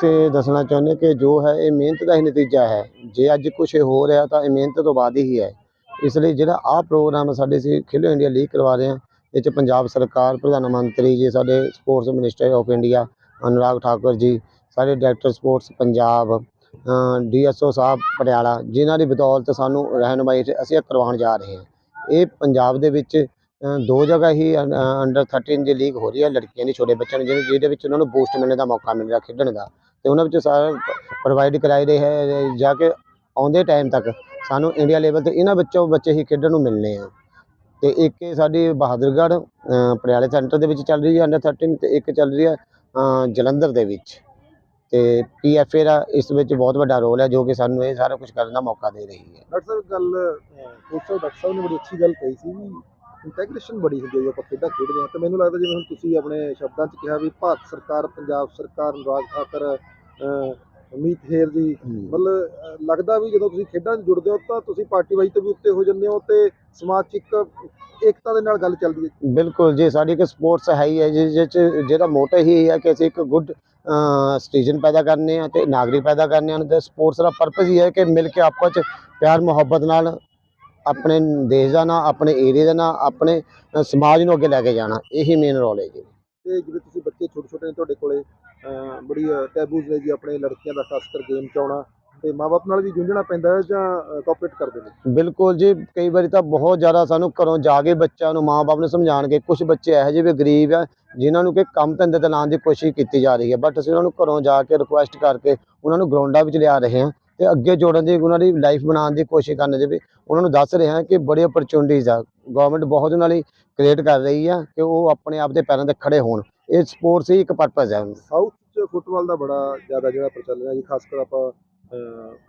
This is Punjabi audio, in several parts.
ਅਸੀਂ ਦੱਸਣਾ ਚਾਹੁੰਦੇ ਕਿ ਜੋ ਹੈ, ਇਹ ਮਿਹਨਤ ਦਾ ਹੀ ਨਤੀਜਾ ਹੈ। ਜੇ ਅੱਜ ਕੁਝ ਹੋ ਰਿਹਾ ਤਾਂ ਇਹ ਮਿਹਨਤ ਤੋਂ ਬਾਅਦ ਹੀ ਹੈ। ਇਸ ਲਈ ਜਿਹੜਾ ਆਹ ਪ੍ਰੋਗਰਾਮ ਸਾਡੇ ਸੀ ਖੇਲੋ ਇੰਡੀਆ ਲੀਗ ਕਰਵਾ ਰਹੇ ਹਾਂ, ਇਹ 'ਚ ਪੰਜਾਬ ਸਰਕਾਰ, ਪ੍ਰਧਾਨ ਮੰਤਰੀ ਜੀ, ਸਾਡੇ sports minister of India, Anurag Thakur ji, ਸਾਡੇ director sports Punjab DSO sahib Patiala, ਜਿਨ੍ਹਾਂ ਦੀ ਬਦੌਲਤ ਸਾਨੂੰ ਰਹਿਨੁਮਾਈ 'ਚ ਅਸੀਂ ਇਹ ਕਰਵਾਉਣ ਜਾ ਰਹੇ ਹਾਂ। ਇਹ ਪੰਜਾਬ ਦੇ ਵਿੱਚ ਦੋ ਜਗ੍ਹਾ ਹੀ ਅੰਡਰ 13 ਦੀ ਲੀਗ ਹੋ ਰਹੀ ਹੈ ਲੜਕੀਆਂ ਦੀ, ਛੋਟੇ ਬੱਚਿਆਂ ਨੂੰ ਜਿਹਦੇ ਜਿਹਦੇ ਵਿੱਚ ਉਹਨਾਂ ਨੂੰ ਬੂਸਟ ਮਿਲਣ ਦਾ ਮੌਕਾ ਮਿਲ ਰਿਹਾ ਖੇਡਣ ਦਾ। ਤੇ ਉਹਨਾਂ ਵਿੱਚ ਸਾਰਾ ਪ੍ਰੋਵਾਈਡ ਕਰਾਈ ਰਹੇ ਹੈ ਜਾ ਕੇ ਆਉਂਦੇ ਟਾਈਮ ਤੱਕ ਸਾਨੂੰ ਇੰਡੀਆ ਲੈਵਲ ਤੇ ਇਹਨਾਂ ਬੱਚੋਂ ਬੱਚੇ ਹੀ ਖੇਡਣ ਨੂੰ ਮਿਲਣੇ ਆ। ਤੇ ਇੱਕ ਇਹ ਸਾਡੀ ਬਹਾਦਰਗੜ੍ਹ ਪਟਿਆਲੇ ਸੈਂਟਰ ਦੇ ਵਿੱਚ ਚੱਲ ਰਹੀ ਹੈ ਅੰਡਰ 13 ਤੇ ਇੱਕ ਚੱਲ ਰਹੀ ਹੈ ਜਲੰਧਰ ਦੇ ਵਿੱਚ। ਤੇ ਪੀਐਫਏ ਦਾ ਇਸ ਵਿੱਚ ਬਹੁਤ ਵੱਡਾ ਰੋਲ ਹੈ ਜੋ ਕਿ ਸਾਨੂੰ ਇਹ ਸਾਰਾ ਕੁਝ ਕਰਨ ਦਾ ਮੌਕਾ ਦੇ ਰਹੀ ਹੈ। ਡਾਕਟਰ ਸਾਹਿਬ, ਗੱਲ ਡਾਕਟਰ ਸਾਹਿਬ ਨੇ ਬੜੀ ਅੱਛੀ ਗੱਲ ਕਹੀ ਸੀ ਵੀ ਇੰਟੈਗ੍ਰੇਸ਼ਨ ਬੜੀ ਹੁੰਦੀ ਹੈ ਜਦੋਂ ਆਪਾਂ ਖੇਡਾਂ ਖੇਡਦੇ ਹਾਂ। ਤੇ ਮੈਨੂੰ ਲੱਗਦਾ ਜਿਵੇਂ ਹੁਣ ਤੁਸੀਂ ਆਪਣੇ ਸ਼ਬਦਾਂ 'ਚ ਕਿਹਾ ਵੀ ਭਾਰਤ ਸਰਕਾਰ ਪੰਜਾਬ ਸਰਕਾਰ ਅਨੁਰਾਗ ਠਾਕਰ ਅਮੀਤ ਹੇਰ ਜੀ ਮਤਲਬ ਲੱਗਦਾ ਵੀ ਜਦੋਂ ਤੁਸੀਂ ਖੇਡਾਂ 'ਚ ਜੁੜਦੇ ਹੋ ਤਾਂ ਤੁਸੀਂ ਪਾਰਟੀ ਵਾਈ ਤੋਂ ਵੀ ਉੱਤੇ ਹੋ ਜਾਂਦੇ ਹੋ ਤੇ ਸਮਾਜ 'ਚ ਇੱਕ ਏਕਤਾ ਦੇ ਨਾਲ ਗੱਲ ਚੱਲਦੀ ਹੈ ਬਿਲਕੁਲ ਜੀ ਸਾਡੀ ਇੱਕ ਸਪੋਰਟਸ ਹੈ ਹੀ ਹੈ ਜਿਸ ਵਿੱਚ ਜਿਹਦਾ ਮੋਟੋ ਹੀ ਹੈ ਕਿ ਅਸੀਂ ਇੱਕ ਗੁੱਡ ਸਿਟੀਜ਼ਨ ਪੈਦਾ ਕਰਨੇ ਆ ਤੇ ਨਾਗਰਿਕ ਪੈਦਾ ਕਰਨੇ ਹਨ ਤੇ ਸਪੋਰਟਸ ਦਾ ਪਰਪਸ ਹੀ ਹੈ ਕਿ ਮਿਲ ਕੇ ਆਪਸ ਚ ਪਿਆਰ ਮੁਹੱਬਤ ਨਾਲ ਆਪਣੇ ਦੇਸ਼ ਦਾ ਨਾਂ ਆਪਣੇ ਏਰੀਆ ਦਾ ਨਾਂ ਆਪਣੇ ਸਮਾਜ ਨੂੰ ਅੱਗੇ ਲੈ ਕੇ ਜਾਣਾ ਇਹੀ ਮੇਨ ਰੋਲ ਹੈ ਜੀ ਤੇ ਜਿਵੇਂ ਤੁਸੀਂ ਬੱਚੇ ਛੋਟੇ ਛੋਟੇ ਨੇ ਤੁਹਾਡੇ ਕੋਲੇ ਬੜੀ ਟੈਬੂਜ਼ ਨੇ ਜੀ ਆਪਣੇ ਲੜਕੀਆਂ ਦਾ ਖਾਸ ਕਰ ਗੇਮ 'ਚ ਆਉਣਾ ਤੇ ਮਾਪੇ ਨਾਲ ਵੀ ਜੂਝਣਾ ਪੈਂਦਾ ਹੈ ਜਾਂ ਕੋਆਪਰੇਟ ਕਰਦੇ ਨੇ? ਬਿਲਕੁਲ ਜੀ ਕਈ ਵਾਰੀ ਤਾਂ ਬਹੁਤ ਜ਼ਿਆਦਾ ਸਾਨੂੰ ਘਰੋਂ ਜਾ ਕੇ ਬੱਚਿਆਂ ਨੂੰ ਮਾਂ-ਬਾਪ ਨੂੰ ਸਮਝਾਉਣਗੇ ਕੁਝ ਬੱਚੇ ਇਹੋ ਜਿਹੇ ਵੀ ਗਰੀਬ ਆ ਜਿਨ੍ਹਾਂ ਨੂੰ ਕਿ ਕੰਮ ਧੰਦੇ ਤੇ ਲਾਉਣ ਦੀ ਕੋਸ਼ਿਸ਼ ਕੀਤੀ ਜਾ ਰਹੀ ਹੈ ਬਟ ਅਸੀਂ ਉਹਨਾਂ ਨੂੰ ਘਰੋਂ ਜਾ ਕੇ ਰਿਕੁਐਸਟ ਕਰਕੇ ਉਹਨਾਂ ਨੂੰ ਗਰਾਊਂਡਾਂ ਵਿੱਚ ਲਿਆ ਰਹੇ ਹਾਂ। ਤੇ ਅੱਗੇ ਜੋੜਨ ਦੀ ਉਹਨਾਂ ਦੀ ਲਾਈਫ ਬਣਾਉਣ ਦੀ ਕੋਸ਼ਿਸ਼ ਕਰਨ ਦੀ ਵੀ ਉਹਨਾਂ ਨੂੰ ਦੱਸ ਰਹੇ ਹਾਂ ਕਿ ਬੜੀ ਓਪਰਚੁਨਿਟੀਜ਼ ਆ। ਗਵਰਨਮੈਂਟ ਬਹੁਤ ਉਹਨਾਂ ਲਈ ਕ੍ਰੀਏਟ ਕਰ ਰਹੀ ਆ ਕਿ ਉਹ ਆਪਣੇ ਆਪ ਦੇ ਪੈਰਾਂ ਤੇ ਖੜੇ ਹੋਣ। ਇਹ ਸਪੋਰਟਸ ਹੀ ਇੱਕ ਪਰਪਸ ਹੈ ਸਾਊਥ 'ਚ ਫੁੱਟਬਾਲ ਦਾ ਬੜਾ ਜ਼ਿਆਦਾ ਜਿਹੜਾ ਪ੍ਰਚਲਨ ਹੈ ਜੀ, ਖਾਸ ਕਰ ਆਪਾਂ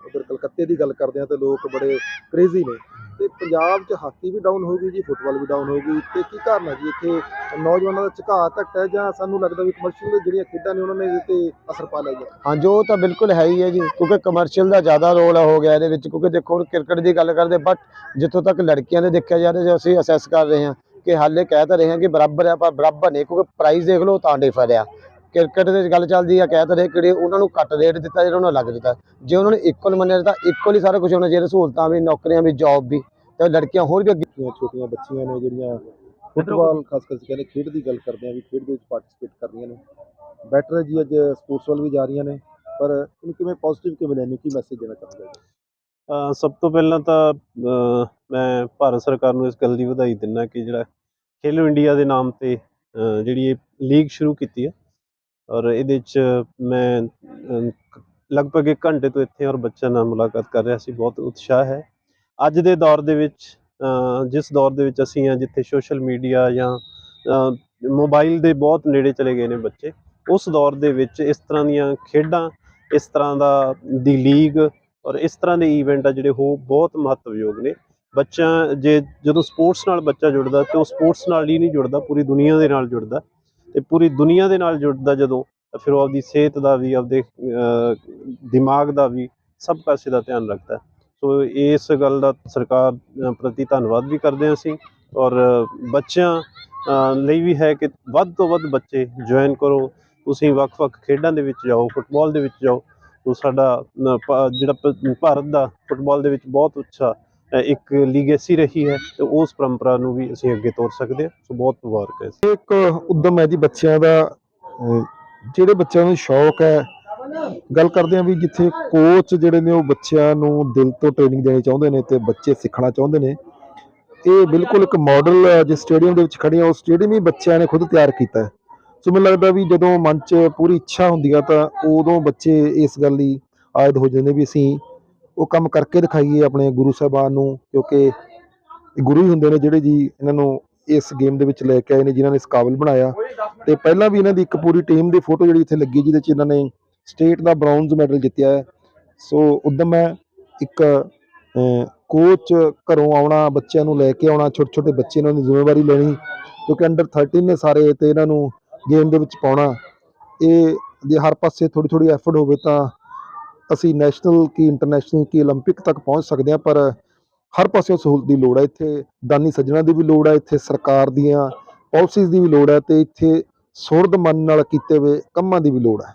ਉਧਰ ਕਲਕੱਤੇ ਦੀ ਗੱਲ ਕਰਦੇ ਹਾਂ ਤੇ ਲੋਕ ਬੜੇ ਕ੍ਰੇਜ਼ੀ ਨੇ। ਤੇ ਪੰਜਾਬ 'ਚ ਹਾਕੀ ਵੀ ਡਾਊਨ ਹੋ ਗਈ ਜੀ ਫੁੱਟਬਾਲ ਵੀ ਡਾਊਨ ਹੋ ਗਈ ਤੇ ਕੀ ਕਾਰਨ ਹੈ ਜੀ ਇੱਥੇ? ਨੌਜਵਾਨਾਂ ਦਾ ਝੁਕਾਅ ਘੱਟ ਹੈ ਜਾਂ ਸਾਨੂੰ ਲੱਗਦਾ ਵੀ ਕਮਰਸ਼ੀਅਲ ਜਿਹੜੀਆਂ ਖੇਡਾਂ ਨੇ ਉਹਨਾਂ ਨੇ ਇਹਦੇ ਤੇ ਅਸਰ ਪਾ ਲਿਆ ਜੀ? ਹਾਂ ਜੋ ਤਾਂ ਬਿਲਕੁਲ ਹੈ ਹੀ ਹੈ ਜੀ, ਕਿਉਂਕਿ ਕਮਰਸ਼ੀਅਲ ਦਾ ਜ਼ਿਆਦਾ ਰੋਲ ਹੋ ਗਿਆ ਇਹਦੇ ਵਿੱਚ, ਕਿਉਂਕਿ ਦੇਖੋ ਹੁਣ ਕ੍ਰਿਕਟ ਦੀ ਗੱਲ ਕਰਦੇ ਬਟ ਜਿੱਥੋਂ ਤੱਕ ਲੜਕੀਆਂ ਦੇ ਦੇਖਿਆ ਜਾ ਰਿਹਾ, ਜੇ ਅਸੀਂ ਅਸੈਸ ਕਰ ਰਹੇ ਹਾਂ ਕਿ ਹਾਲੇ ਕਹਿ ਤਾਂ ਰਹੇ ਹਾਂ ਕਿ ਬਰਾਬਰ ਹੈ ਪਰ ਬਰਾਬਰ ਨਹੀਂ, ਕਿਉਂਕਿ ਪ੍ਰਾਈਜ਼ ਦੇਖ ਲਓ ਤਾਂ ਡਿਫਰ ਆ। ਕ੍ਰਿਕਟ ਦੇ ਗੱਲ ਚੱਲਦੀ ਆ, ਕਹਿ ਤਾਂ ਕਿਹੜੇ ਉਹਨਾਂ ਨੂੰ ਘੱਟ ਰੇਟ ਦਿੱਤਾ, ਜਿਹੜਾ ਉਹਨਾਂ ਨੂੰ ਲੱਗ ਦਿੱਤਾ। ਜੇ ਉਹਨਾਂ ਨੂੰ ਇਕੁਅਲ ਮੰਨਿਆ ਤਾਂ ਇਕੁਅਲ ਹੀ ਸਾਰਾ ਕੁਝ ਹੋਣਾ ਚਾਹੀਦਾ ਸਹੂਲਤਾਂ ਵੀ, ਨੌਕਰੀਆਂ ਵੀ ਜੌਬ ਵੀ। ਤੇ ਲੜਕੀਆਂ ਹੋਰ ਵੀ ਅੱਗੇ ਛੋਟੀਆਂ ਬੱਚੀਆਂ ਨੇ ਜਿਹੜੀਆਂ ਫੁੱਟਬਾਲ ਖਾਸ ਕਰਕੇ ਕਹਿੰਦੇ ਖੇਡ ਦੀ ਗੱਲ ਕਰਦੇ ਆ ਵੀ ਖੇਡ ਦੇ ਵਿੱਚ ਪਾਰਟਿਸਿਪੇਟ ਕਰਦੀਆਂ ਨੇ। ਬੈਟਰ ਹੈ ਜੀ ਅੱਜ ਸਪੋਰਟਸ ਵੱਲ ਵੀ ਜਾ ਰਹੀਆਂ ਨੇ ਪਰ ਇਹਨੂੰ ਕਿਵੇਂ ਪੋਜ਼ਿਟਿਵ ਕਿਵੇਂ ਲੈਣੀ ਕੀ ਮੈਸੇਜ ਦੇਣਾ ਚਾਹੁੰਦੇ ਅ, ਸਭ ਤੋਂ ਪਹਿਲਾਂ ਤਾਂ ਮੈਂ ਭਾਰਤ ਸਰਕਾਰ ਨੂੰ ਇਸ ਗੱਲ ਦੀ ਵਧਾਈ ਦਿੰਦਾ ਕਿ ਜਿਹੜਾ ਖੇਲੋ ਇੰਡੀਆ ਦੇ ਨਾਮ ਤੇ ਜਿਹੜੀ ਇਹ ਲੀਗ ਸ਼ੁਰੂ ਕੀਤੀ ਹੈ। ਔਰ ਇਹਦੇ 'ਚ ਮੈਂ ਲਗਭਗ 1 ਘੰਟੇ ਤੋਂ ਇੱਥੇ ਔਰ ਬੱਚਿਆਂ ਨਾਲ ਮੁਲਾਕਾਤ ਕਰ ਰਿਹਾ ਸੀ। ਬਹੁਤ ਉਤਸ਼ਾਹ ਹੈ। ਅੱਜ ਦੇ ਦੌਰ ਦੇ ਵਿੱਚ ਜਿਸ ਦੌਰ ਦੇ ਵਿੱਚ ਅਸੀਂ ਆ ਜਿੱਥੇ ਸੋਸ਼ਲ ਮੀਡੀਆ ਜਾਂ ਮੋਬਾਈਲ ਦੇ ਬਹੁਤ ਨੇੜੇ ਚਲੇ ਗਏ ਨੇ ਬੱਚੇ, ਉਸ ਦੌਰ ਦੇ ਵਿੱਚ ਇਸ ਤਰ੍ਹਾਂ ਦੀਆਂ ਖੇਡਾਂ, ਇਸ ਤਰ੍ਹਾਂ ਦਾ, ਦੀ ਲੀਗ ਔਰ ਇਸ ਤਰ੍ਹਾਂ ਦੇ ਇਵੈਂਟ ਆ ਜਿਹੜੇ ਉਹ ਬਹੁਤ ਮਹੱਤਵਯੋਗ ਨੇ। ਬੱਚਾ ਜੇ, ਜਦੋਂ ਸਪੋਰਟਸ ਨਾਲ ਬੱਚਾ ਜੁੜਦਾ, ਤੇ ਉਹ ਸਪੋਰਟਸ ਨਾਲ ਹੀ ਨਹੀਂ ਜੁੜਦਾ, ਪੂਰੀ ਦੁਨੀਆ ਦੇ ਨਾਲ ਜੁੜਦਾ। ਤੇ ਪੂਰੀ ਦੁਨੀਆ ਦੇ ਨਾਲ ਜੁੜਦਾ ਜਦੋਂ, ਤਾਂ ਫਿਰ ਉਹ ਆਪਦੀ ਸਿਹਤ ਦਾ ਵੀ, ਆਪਦੇ ਦਿਮਾਗ ਦਾ ਵੀ ਸਭ ਪਾਸੇ ਦਾ ਧਿਆਨ ਰੱਖਦਾ। ਸੋ ਇਸ ਗੱਲ ਦਾ ਸਰਕਾਰ ਪ੍ਰਤੀ ਧੰਨਵਾਦ ਵੀ ਕਰਦੇ ਹਾਂ ਅਸੀਂ ਔਰ ਬੱਚਿਆਂ ਲਈ ਵੀ ਹੈ ਕਿ ਵੱਧ ਤੋਂ ਵੱਧ ਬੱਚੇ ਜੁਆਇਨ ਕਰੋ। ਤੁਸੀਂ ਵੱਖ-ਵੱਖ ਖੇਡਾਂ ਦੇ ਵਿੱਚ ਜਾਓ, ਫੁੱਟਬਾਲ ਦੇ ਵਿੱਚ ਜਾਓ। ਤੋ ਸਾਡਾ ਜਿਹੜਾ ਪ- ਭਾਰਤ ਦਾ ਫੁੱਟਬਾਲ ਦੇ ਵਿੱਚ ਬਹੁਤ ਉੱਚਾ ਇੱਕ ਲੀਗੇਸੀ ਰਹੀ ਹੈ ਤੇ ਉਸ ਪਰੰਪਰਾ ਨੂੰ ਵੀ ਅਸੀਂ ਅੱਗੇ ਤੋਰ ਸਕਦੇ ਹਾਂ। ਸੋ ਬਹੁਤ ਮੁਬਾਰਕ ਹੈ ਇੱਕ ਉਦਮ ਹੈ ਜੀ ਬੱਚਿਆਂ ਦਾ ਜਿਹੜੇ ਬੱਚਿਆਂ ਨੂੰ ਸ਼ੌਕ ਹੈ ਗੱਲ ਕਰਦੇ ਆ ਵੀ ਜਿੱਥੇ ਕੋਚ ਜਿਹੜੇ ਨੇ ਉਹ ਬੱਚਿਆਂ ਨੂੰ ਦਿਲ ਤੋਂ ਟ੍ਰੇਨਿੰਗ ਦੇਣੀ ਚਾਹੁੰਦੇ ਨੇ ਤੇ ਬੱਚੇ ਸਿੱਖਣਾ ਚਾਹੁੰਦੇ ਨੇ, ਇਹ ਬਿਲਕੁਲ ਇੱਕ ਮਾਡਲ ਜਿਸ ਸਟੇਡੀਅਮ ਦੇ ਵਿੱਚ ਖੜੇ ਆ, ਉਹ ਸਟੇਡੀਅਮ ਹੀ ਬੱਚਿਆਂ ਨੇ ਖੁਦ ਤਿਆਰ ਕੀਤਾ ਸੋ ਮੈਨੂੰ ਲੱਗਦਾ ਵੀ ਜਦੋਂ ਮਨ 'ਚ ਪੂਰੀ ਇੱਛਾ ਹੁੰਦੀ ਆ ਤਾਂ ਉਦੋਂ ਬੱਚੇ ਇਸ ਗੱਲ ਲਈ ਆਇਦ ਹੋ ਜਾਂਦੇ ਵੀ ਅਸੀਂ ਉਹ ਕੰਮ ਕਰਕੇ ਦਿਖਾਈਏ ਆਪਣੇ ਗੁਰੂ ਸਾਹਿਬਾਨ ਨੂੰ, ਕਿਉਂਕਿ ਗੁਰੂ ਹੀ ਹੁੰਦੇ ਨੇ ਜਿਹੜੇ ਜੀ ਇਹਨਾਂ ਨੂੰ ਇਸ ਗੇਮ ਦੇ ਵਿੱਚ ਲੈ ਕੇ ਆਏ ਨੇ, ਜਿਨ੍ਹਾਂ ਨੇ ਇਸ ਕਾਬਲ ਬਣਾਇਆ। ਤੇ ਪਹਿਲਾਂ ਵੀ ਇਹਨਾਂ ਦੀ ਇੱਕ ਪੂਰੀ ਟੀਮ ਦੀ ਫੋਟੋ ਜਿਹੜੀ ਇੱਥੇ ਲੱਗੀ ਜਿਹਦੇ 'ਚ ਇਹਨਾਂ ਨੇ ਸਟੇਟ ਦਾ ਬ੍ਰੌਂਜ਼ ਮੈਡਲ ਜਿੱਤਿਆ ਹੈ ਸੋ ਉਦਮ ਹੈ ਇੱਕ ਕੋਚ ਘਰੋਂ ਆਉਣਾ ਬੱਚਿਆਂ ਨੂੰ ਲੈ ਕੇ ਆਉਣਾ ਛੋਟੇ ਛੋਟੇ ਬੱਚੇ ਇਹਨਾਂ ਦੀ ਜ਼ਿੰਮੇਵਾਰੀ ਲੈਣੀ ਕਿਉਂਕਿ ਅੰਡਰ 13 ਨੇ ਸਾਰੇ ਤੇ ਇਹਨਾਂ ਨੂੰ ਗੇਮ ਦੇ ਵਿੱਚ ਪਾਉਣਾ ਇਹ ਜੇ ਹਰ ਪਾਸੇ ਥੋੜੀ ਥੋੜੀ ਐਫਰਟ ਹੋਵੇ ਤਾਂ ਅਸੀਂ ਨੈਸ਼ਨਲ ਕੀ ਇੰਟਰਨੈਸ਼ਨਲ ਕੀ 올림픽 ਤੱਕ ਪਹੁੰਚ ਸਕਦੇ ਹਾਂ ਪਰ ਹਰ ਪਾਸੇ ਸਹੂਲਤ ਦੀ ਲੋੜ ਹੈ ਇੱਥੇ ਦਾਨੀ ਸੱਜਣਾ ਦੀ ਵੀ ਲੋੜ ਹੈ ਇੱਥੇ ਸਰਕਾਰ ਦੀਆਂ ਪਾਲਿਸੀਜ਼ ਦੀ ਵੀ ਲੋੜ ਹੈ ਤੇ ਇੱਥੇ ਸੁਰਦ ਮਨ ਨਾਲ ਕੀਤੇ ਹੋਏ ਕੰਮਾਂ ਦੀ ਵੀ ਲੋੜ ਹੈ